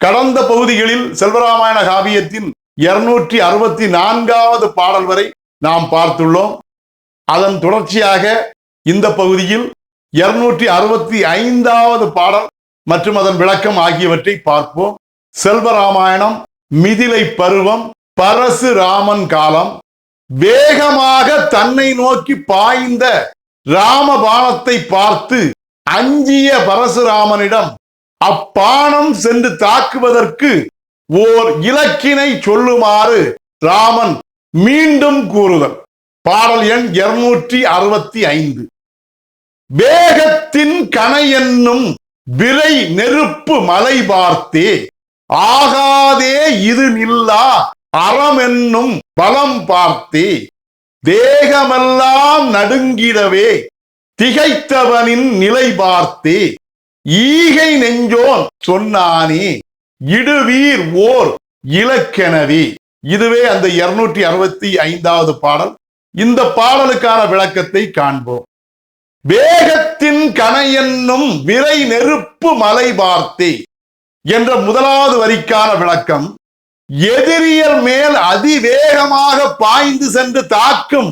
கடந்த பகுதிகளில் செல்வராமாயண காவியத்தின் இருநூற்றி அறுபத்தி நான்காவது பாடல் வரை நாம் பார்த்துள்ளோம். அதன் தொடர்ச்சியாக இந்த பகுதியில் இருநூற்றி அறுபத்தி ஐந்தாவது பாடல் மற்றும் அதன் விளக்கம் ஆகியவற்றை பார்ப்போம். செல்வராமாயணம் மிதிலை பருவம் பரசு ராமன் காலம். வேகமாக தன்னை நோக்கி பாய்ந்த ராமபாணத்தை பார்த்து அஞ்சிய பரசுராமனிடம் அப்பானம் சென்று தாக்குவதற்கு ஓர் இலக்கினை சொல்லுமாறு ராமன் மீண்டும் கூறுதல். பாடல் எண் இருநூற்றி அறுபத்தி ஐந்து. வேகத்தின் கனை என்னும் விரை நெருப்பு மலை பார்த்தே ஆகாதே இது நில்லா அறம் என்னும் பலம் பார்த்தே தேகமெல்லாம் நடுங்கிடவே திகைத்தவனின் நிலை பார்த்தே ஈகை நெஞ்சோன் சொன்னானே இடுவீர் ஓர் இலக்கெனவி. இதுவே அந்த இருநூற்றி அறுபத்தி ஐந்தாவது பாடல். இந்த பாடலுக்கான விளக்கத்தை காண்போம். வேகத்தின் கனை என்னும் விரை நெருப்பு மலை பார்த்தே என்ற முதலாவது வரிக்கான விளக்கம் எதிரியர் மேல் அதிவேகமாக பாய்ந்து சென்று தாக்கும்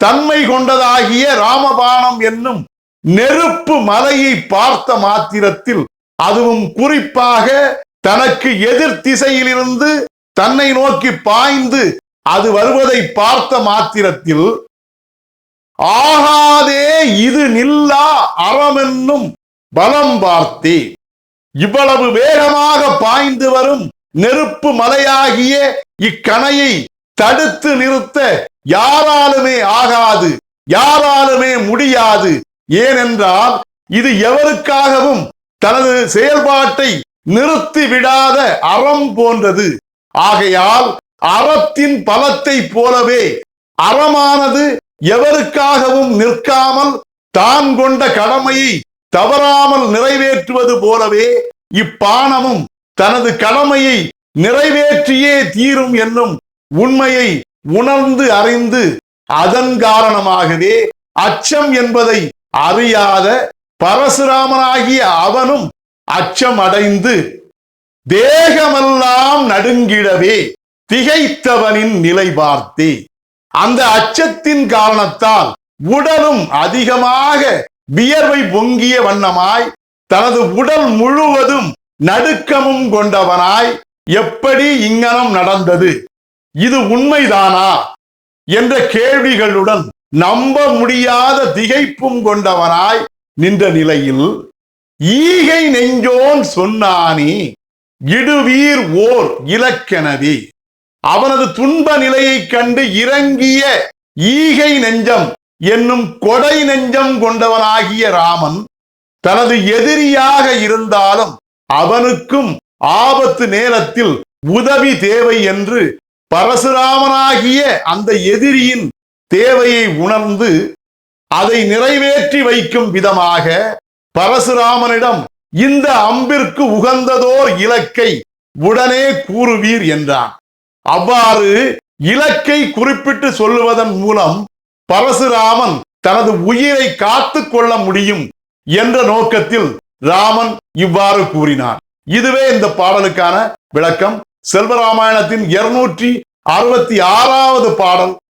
தன்மை கொண்டதாகிய ராமபாணம் என்னும் நெருப்பு மலையை பார்த்த மாத்திரத்தில் அதுவும் குறிப்பாக தனக்கு எதிர் திசையிலிருந்து தன்னை நோக்கி பாய்ந்து அது வருவதை பார்த்த மாத்திரத்தில் ஆகாதே இது நில்லா அறமென்னும் பலம் பார்த்தே. இவ்வளவு வேகமாக பாய்ந்து வரும் நெருப்பு மலையாகிய இக்கணையை தடுத்து நிறுத்த யாராலுமே ஆகாது யாராலுமே முடியாது ஏனென்றால் இது எவருக்காகவும் தனது செயல்பாட்டை நிறுத்தி விடாத அறம் போன்றது. ஆகையால் அறத்தின் பலத்தை போலவே அறமானது எவருக்காகவும் நிற்காமல் தான் கொண்ட கடமையை தவறாமல் நிறைவேற்றுவது போலவே இப்பானமும் தனது கடமையை நிறைவேற்றியே தீரும் என்னும் உண்மையை உணர்ந்து அறிந்து அதன் காரணமாகவே அச்சம் என்பதை அறியாத பரசுராமனாகிய அவனும் அச்சம் அடைந்து தேகமெல்லாம் நடுங்கிடவே திகைத்தவனின் நிலை பார்த்தே. அந்த அச்சத்தின் காரணத்தால் உடலும் அதிகமாக வியர்வை பொங்கிய வண்ணமாய் தனது உடல் முழுவதும் நடுக்கமும் கொண்டவனாய் எப்படி இங்கனம் நடந்தது? இது உண்மைதானா? என்ற கேள்விகளுடன் நம்ப முடியாத திகைப்பும் கொண்டவனாய் நின்ற நிலையில் ஈகை நெஞ்சோன் சொன்னானே இடுவீர் ஓர் இலக்கெனவி அவனது துன்ப நிலையைக் கண்டு இறங்கிய ஈகை நெஞ்சம் என்னும் கொடை நெஞ்சம் கொண்டவனாகிய ராமன் தனது எதிரியாக இருந்தாலும் அவனுக்கும் ஆபத்து நேரத்தில் உதவி தேவை என்று பரசுராமனாகிய அந்த எதிரியின் தேவையை உணர்ந்து அதை நிறைவேற்றி வைக்கும் விதமாக பரசுராமனிடம் இந்த அம்பிற்கு உகந்ததோர் இலக்கை உடனே கூறுவீர் என்றான். அவ்வாறு இலக்கை குறிப்பிட்டு சொல்லுவதன் மூலம் பரசுராமன் தனது உயிரை காத்து கொள்ள முடியும் என்ற நோக்கத்தில் ராமன் இவ்வாறு கூறினார் இதுவே இந்த பாடலுக்கான விளக்கம். செல்வராமாயணத்தின் இருநூற்றி அறுபத்தி ஆறாவது பாடல்